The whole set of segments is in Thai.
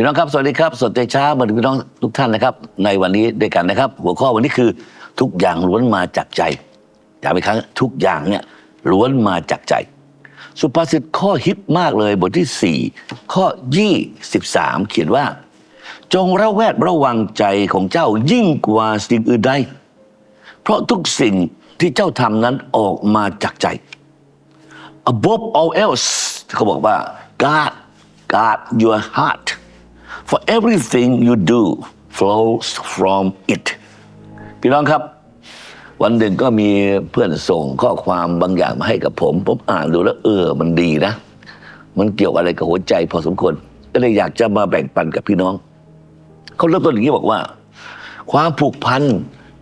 พี่น้องครับสวัสดีครับสดใจเช้ามาถึงพี่น้องทุกท่านนะครับ ในวันนี้ด้วยกันนะครับ หัวข้อวันนี้คือทุกอย่างล้วนมาจากใจย้ำอีกครั้งทุกอย่างเนี่ยล้วนมาจากใจ สุภาษิตข้อฮิตมากเลยบทที่ 4 ข้อ 23 เขียนว่า จงระแวดระวังใจของเจ้ายิ่งกว่าสิ่งอื่นใดเพราะทุกสิ่งที่เจ้าทำนั้นออกมาจากใจ above all else เขาบอกว่า guard guard your heart for everything you do flows from it พี่น้องครับ วันหนึ่งก็มีเพื่อนส่งข้อความบางอย่างมาให้กับผมผมอ่านดูแล้วเออมันดีนะ มันเกี่ยวอะไรกับหัวใจพอสมควรก็เลยอยากจะมาแบ่งปันกับพี่น้อง เขาเริ่มต้นอย่างนี้บอกว่า ความผูกพัน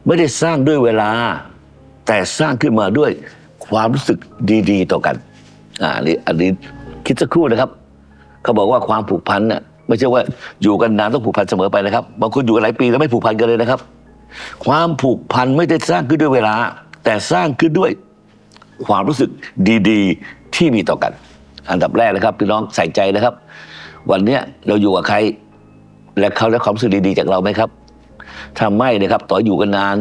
ไม่ได้สร้างด้วยเวลา แต่สร้างขึ้นมาด้วยความรู้สึกดีๆ ต่อกันอ่าอันนี้อันนี้คิดสักครู่นะครับ เขาบอกว่าความผูกพันน่ะ ไม่ใช่ว่าอยู่กันนานต้องผูกพันเสมอไปนะครับบางคนอยู่กันหลายปีแล้วไม่ผูกพันกันเลยนะครับ ความผูกพันไม่ได้สร้างขึ้นด้วยเวลา แต่สร้างขึ้นด้วยความรู้สึกดีๆ ที่มีต่อกัน อันดับแรกนะครับพี่น้องใส่ใจนะครับ วันเนี้ยเราอยู่กับใคร และเขาได้ความรู้สึกดีๆจากเราไหมครับถ้าไม่นะครับต่ออยู่กันนาน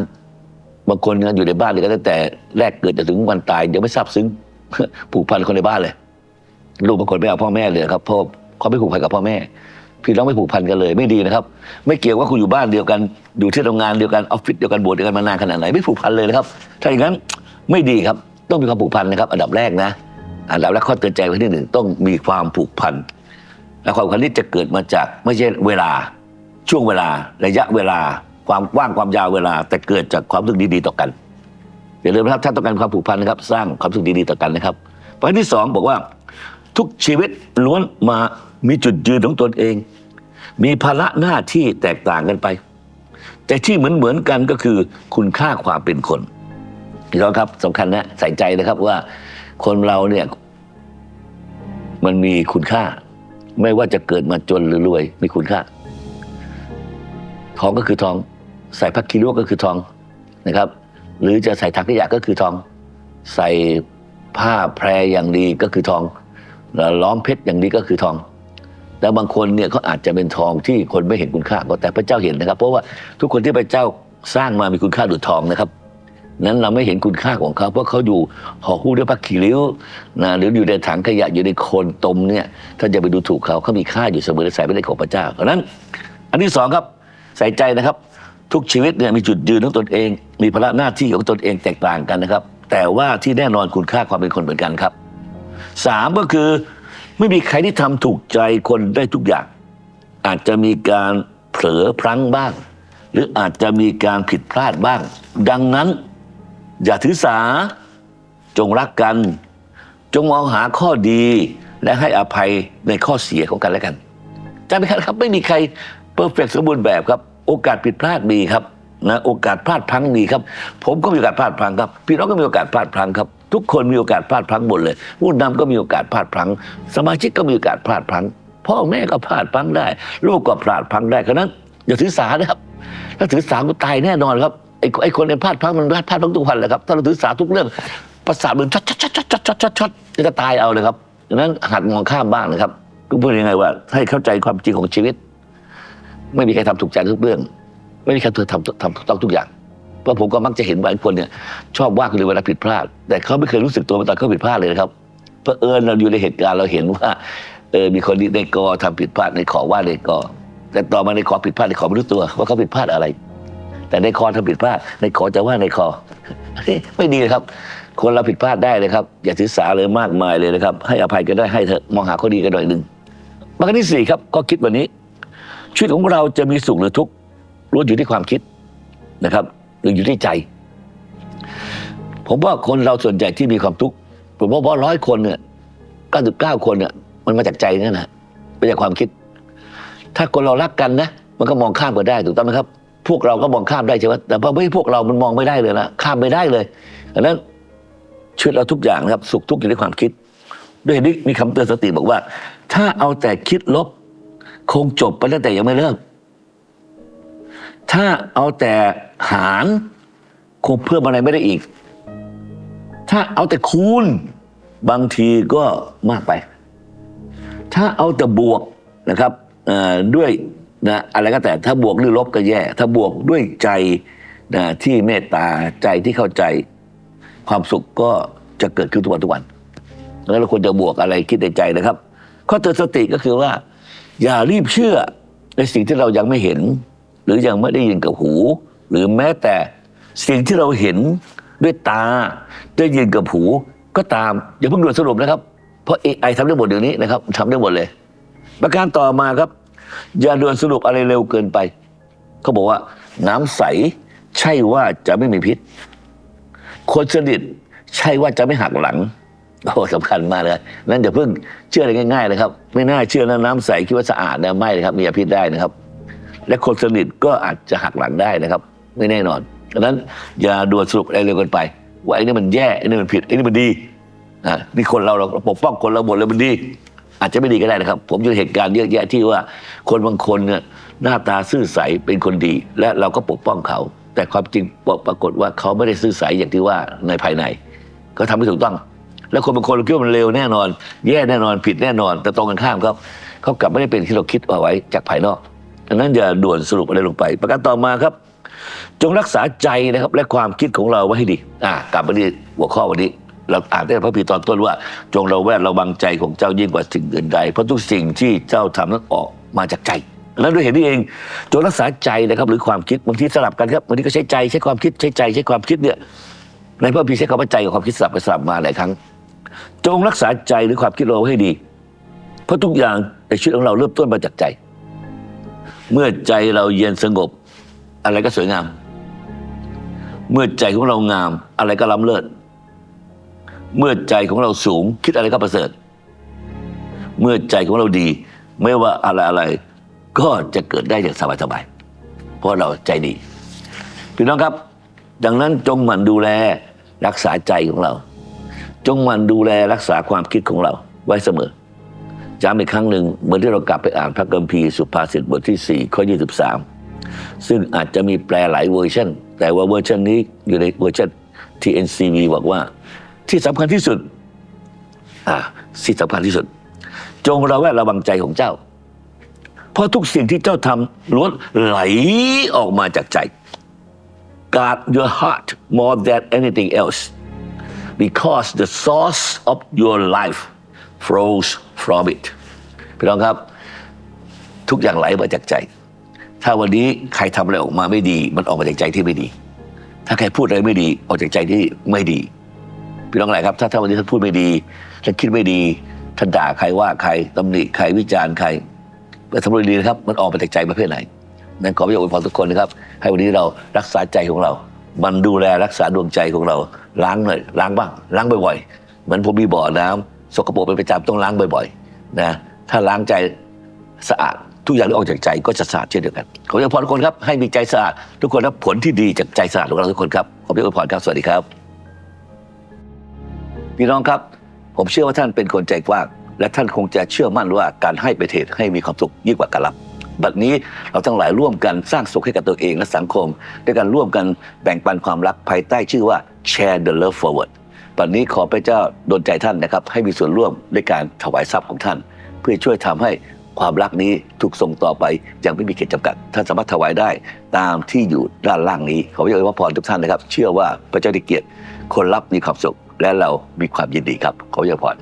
บางคนอยู่ในบ้านเลยกันตั้งแต่แรกเกิดจนถึงวันตายยังไม่ทราบซึ้งผูกพันคนในบ้านเลยลูกบางคนไม่เอาพ่อแม่เลยครับเพราะเขาไม่ผูกพันกับพ่อแม่ พี่น้องไม่ผูกพันกันเลยไม่ดีนะครับ ไม่เกี่ยวว่าคุณอยู่บ้านเดียวกันอยู่ที่ทำงานเดียวกันออฟฟิศเดียวกันโบสถ์เดียวกันมานานขนาดไหนไม่ผูกพันเลยนะครับ ถ้าอย่างนั้นไม่ดีครับต้องมีความผูกพันนะครับ อันดับแรกนะ อันดับแรกข้อเตือนใจไว้ที่หนึ่งต้องมีความผูกพันและความผูกพันนี้จะเกิดมาจากไม่ใช่เวลาช่วงเวลาระยะเวลาความกว้างความยาวเวลา แต่เกิดจากความรู้สึกดีๆต่อกันอย่าลืมนะครับถ้าต้องการความผูกพันนะครับ สร้างความรู้สึกดีๆต่อกันนะครับประการที่สองบอกว่า ทุกชีวิตล้วนมามีจุดยืนของตนเอง มีภาระหน้าที่แตกต่างกันไป แต่ที่เหมือนเหมือนกันก็คือคุณค่าความเป็นคนพี่น้องครับสำคัญนะใส่ใจนะครับว่าคนเราเนี่ยมันมีคุณค่า ไม่ว่าจะเกิดมาจนหรือรวย มีคุณค่า ทองก็คือทอง ใส่พักคิโลก็คือทองนะครับ หรือจะใส่ถังขยะก็คือทอง ใส่ผ้าแพรอย่างดีก็คือทอง ล้วล้อมเพชรอย่างดีก็คือทองแล้วบางคนเนี่ยเขาอาจจะเป็นทองที่คนไม่เห็นคุณค่าก็แต่พระเจ้าเห็นนะครับ เพราะว่าทุกคนที่พระเจ้าสร้างมามีคุณค่าดุจทองนะครับ นั้นเราไม่เห็นคุณค่าของเขาเพราะเขาอยู่ห่อหุ้มด้วยผ้าขี้ริ้วนะหรืออยู่ในถังขยะอยู่ในโคนตมเนี่ยถ้าจะไปดูถูกเขาเขามีค่าอยู่เสมอและใส่ไม่ได้ของพระเจ้าเพราะนั้น อันที่สองครับใส่ใจนะครับ ทุกชีวิตเนี่ยมีจุดยืนของตนเอง มีภาระหน้าที่ของตนเองแตกต่างกันนะครับ แต่ว่าที่แน่นอนคุณค่าความเป็นคนเหมือนกันครับ สามก็คือไม่มีใครที่ทำถูกใจคนได้ทุกอย่าง อาจจะมีการเผลอพลั้งบ้าง หรืออาจจะมีการผิดพลาดบ้าง ดังนั้น อย่าถือสา จงรักกัน จงมองหาข้อดีและให้อภัยในข้อเสียของกันและกันจำไหมครับ ไม่มีใครเพอร์เฟกสมบูรณ์แบบครับ โอกาสผิดพลาดมีครับนะโอกาสพลาดพลั้งมีครับ ผมก็มีโอกาสพลาดพลั้งครับ พี่น้องก็มีโอกาสพลาดพลั้งครับ ทุกคนมีโอกาสพลาดพลั้งหมดเลยผู้นำก็มีโอกาสพลาดพลั้ง สมาชิกก็มีโอกาสพลาดพลั้ง พ่อแม่ก็พลาดพลั้งได้ ลูกก็พลาดพลั้งได้เพราะนั้นอย่าถือสานะครับ ถ้าถือสาก็ตายแน่นอนครับไอ้ไอ้คนในพลาดพลั้งมันพลาดพลั้งทุกวันเลยครับถ้าเราถือสาทุกเรื่องประสาทมันช็อตช็อตช็อตช็อตช็อตช็อตช็อตจะตายเอาเลยครับดังนั้นหัดมองข้ามบ้างนะครับก็พูดยังไงว่า ให้เข้าใจความจริงของชีวิต ไม่มีใครทำถูกใจทุกเรื่อง ไม่มีใครเธอทำทำต้องทุกอย่าง เพราะผมก็มักจะเห็นบางคนเนี่ยชอบว่าคนอื่นเวลาผิดพลาด แต่เขาไม่เคยรู้สึกตัวว่าตอนเขาผิดพลาดเลยนะครับเพราะเอิญเราอยู่ในเหตุการณ์เราเห็นว่าเออมีคนในกอทำผิดพลาดในขอว่าในกอแต่ต่อมาในขอผิดพลาดในขอไม่รู้ตัวว่าเขาผิดพลาดอะไร แต่ในคอทำผิดพลาดในขอจะว่าในคอไม่ดีนะครับ คนเราผิดพลาดได้เลยครับ อย่าถือสาเลยมากมายเลยนะครับ ให้อภัยกันได้ให้เถอะมองหาข้อดีกันหน่อยหนึ่งประการที่สี่ครับก็คิดวันนี้ชีวิตของเราจะมีสุขหรือทุกข์ล้วนอยู่ที่ความคิดนะครับืออยู่ที่ใจ ผมว่าคนเราส่วนใหญ่ที่มีความทุกข์ผมว่าร้อยคนเนี่ยเก้าสิบเก้าคนเนี่ยมันมาจากใจนั่นแหละมาจากความคิด ถ้าคนเรารักกันนะมันก็มองข้ามกันได้ถูกต้องไหมครับ พวกเราก็มองข้ามได้ใช่ไหมแต่พอไม่พวกเรามันมองไม่ได้เลยนะข้ามไม่ได้เลยดังนั้นชีวิตเราทุกอย่างนะครับ สุขทุกข์อยู่ในความคิด ด้วยนี้มีคำเตือนสติบอกว่า ถ้าเอาแต่คิดลบ คงจบไปตั้งแต่ยังไม่เริ่ม ถ้าเอาแต่หารคงเพิ่มอะไรไม่ได้อีก ถ้าเอาแต่คูณ บางทีก็มากไป ถ้าเอาแต่บวกนะครับด้วยนะอะไรก็แต่ถ้าบวกหรือลบก็แย่ ถ้าบวกด้วยใจนะที่เมตตาใจที่เข้าใจ ความสุขก็จะเกิดขึ้นทุกวันทุกวันแล้วเราควรจะบวกอะไรคิดในใจนะครับข้อเตือนสติก็คือว่า อย่ารีบเชื่อในสิ่งที่เรายังไม่เห็น หรือยังไม่ได้ยินกับหู หรือแม้แต่สิ่งที่เราเห็นด้วยตา ได้ยินกับหูก็ตาม อย่าเพิ่งด่วนสรุปนะครับ เพราะ AI ทำได้หมดเดี๋ยวนี้นะครับทำได้หมดเลย ประการต่อมาครับ อย่าด่วนสรุปอะไรเร็วเกินไป เขาบอกว่า น้ำใสใช่ว่าจะไม่มีพิษ คนสนิทใช่ว่าจะไม่หักหลังโอ้สำคัญมากเลยนั้นอย่าเพิ่งเชื่ออะไรง่ายๆนะครับ ไม่น่าเชื่อนะน้ำใสคิดว่าสะอาดนะไม่นะครับ มียาพิษได้นะครับ และคนสนิทก็อาจจะหักหลังได้นะครับ ไม่แน่นอนดังนั้นอย่าด่วนสรุปอะไรเร็วเกินไป ว่าไอ้นี่มันแย่ไอ้นี่มันผิดไอ้นี่มันดีอะนี่คนเราเราปกป้องคนเราหมดเลยมันดี อาจจะไม่ดีก็ได้นะครับ ผมเจอเหตุการณ์เยอะแยะที่ว่า คนบางคนเนี่ยหน้าตาซื่อใสเป็นคนดี และเราก็ปกป้องเขา แต่ความจริงปรากฏว่าเขาไม่ได้ซื่อใสอย่างที่ว่าในภายในก็ทำไม่ถูกต้อง แล้วคนบางคนเราคิดว่ามันเลวแน่นอน แย่แน่นอนผิดแน่นอน แต่ตรงกันข้ามครับเขากลับไม่ได้เป็นที่เราคิดเอาไว้จากภายนอก ดังนั้นอย่าด่วนสรุปอะไรลงไป ประการต่อมาครับ จงรักษาใจนะครับ และความคิดของเราไว้ให้ดีอ่ากลับมาที่หัวข้อวันนี้ เราอ่านได้พระพีตอนต้นว่า จงเราแวดระวังใจของเจ้ายิ่งกว่าสิ่งอื่นใดเพราะทุกสิ่งที่เจ้าทำนั้นออกมาจากใจดังนั้นด้วยเหตุนี้เองจงรักษาใจนะครับหรือความคิดบางทีสลับกันครับบางทีก็ใช้ใจใช้ความคิดใช้ใจใช้ความคิดเนี่ยในพระพีใช้คำว่าใจกับความคิดสลับไปสลับมาหลายครั้ง จงรักษาใจหรือความคิดเราไว้ให้ดี เพราะทุกอย่างในชีวิตของเราเริ่มต้นมาจากใจ เมื่อใจเราเย็นสงบ อะไรก็สวยงาม เมื่อใจของเรางาม อะไรก็ล้ำเลิศ เมื่อใจของเราสูง คิดอะไรก็ประเสริฐ เมื่อใจของเราดี ไม่ว่าอะไรอะไรก็จะเกิดได้อย่างสบายๆเพราะเราใจดีพี่น้องครับ ดังนั้นจงหมั่นดูแลรักษาใจของเรา จงหมั่นดูแลรักษาความคิดของเราไว้เสมอ ย้ำอีกครั้งหนึ่งเมื่อที่เรากลับไปอ่านพระคัมภีร์สุภาษิตบทที่ 4 ข้อ 23 ซึ่งอาจจะมีแปลหลายเวอร์ชันแต่ว่าเวอร์ชันนี้อยู่ในเวอร์ชัน TNCV บอกว่า ที่สำคัญที่สุดอ่าสิ่งสำคัญที่สุด จงระแวดระวังใจของเจ้า เพราะทุกสิ่งที่เจ้าทำล้วนไหลออกมาจากใจ guard your heart more than anything else because the source of your life flows from it พี่น้องครับ ทุกอย่างไหลมาจากใจ ถ้าวันนี้ใครทำอะไรออกมาไม่ดี มันออกมาจากใจที่ไม่ดี ถ้าใครพูดอะไรไม่ดีออกจากใจที่ไม่ดี พี่น้องอะไรครับ ถ้าถ้าวันนี้ท่านพูดไม่ดีท่านคิดไม่ดีท่านด่าใครว่าใครตำหนิใครวิจารณ์ใครแต่ทำอะไรดีนะครับ มันออกมาจากใจประเภทไหนนั้นขอพระเจ้าอวยพรทุกคนนะครับ ให้วันนี้เรารักษาใจของเรา มันดูแลรักษาดวงใจของเรา ล้างหน่อยล้างบ้างล้างบ่อยๆเหมือนผมมีบ่อน้ำ สกปรกเป็นประจำต้องล้างบ่อยๆนะถ้าล้างใจสะอาดทุกอย่างที่ออกจากใจก็จะสะอาดเช่นเดียวกันขอพระเจ้าอวยพรทุกคนครับให้มีใจสะอาดทุกคนรับผลที่ดีจากใจสะอาดของเราทุกคนครับขอพระเจ้าอวยพรครับสวัสดีครับ พี่น้องครับ ผมเชื่อว่าท่านเป็นคนใจกว้างและท่านคงจะเชื่อมั่นว่าการให้ไปเหตุให้มีความสุขยิ่งกว่าการรับบัดนี้เราทั้งหลายร่วมกันสร้างสุขให้กับตัวเองและสังคม ด้วยการร่วมกันแบ่งปันความรักภายใต้ชื่อว่า Share the Love Forward ตอนนี้ขอพระเจ้าดลใจท่านนะครับ ให้มีส่วนร่วมในการถวายทรัพย์ของท่าน เพื่อช่วยทำให้ความรักนี้ถูกส่งต่อไปอย่างไม่มีเขตจำกัด ท่านสามารถถวายได้ตามที่อยู่ด้านล่างนี้ ขอพระเจ้าอวยพรทุกท่านนะครับ เชื่อว่าพระเจ้าได้เกียรติคนรับมีความสุขและเรามีความยินดีครับ ขอพระเจ้าอวยพร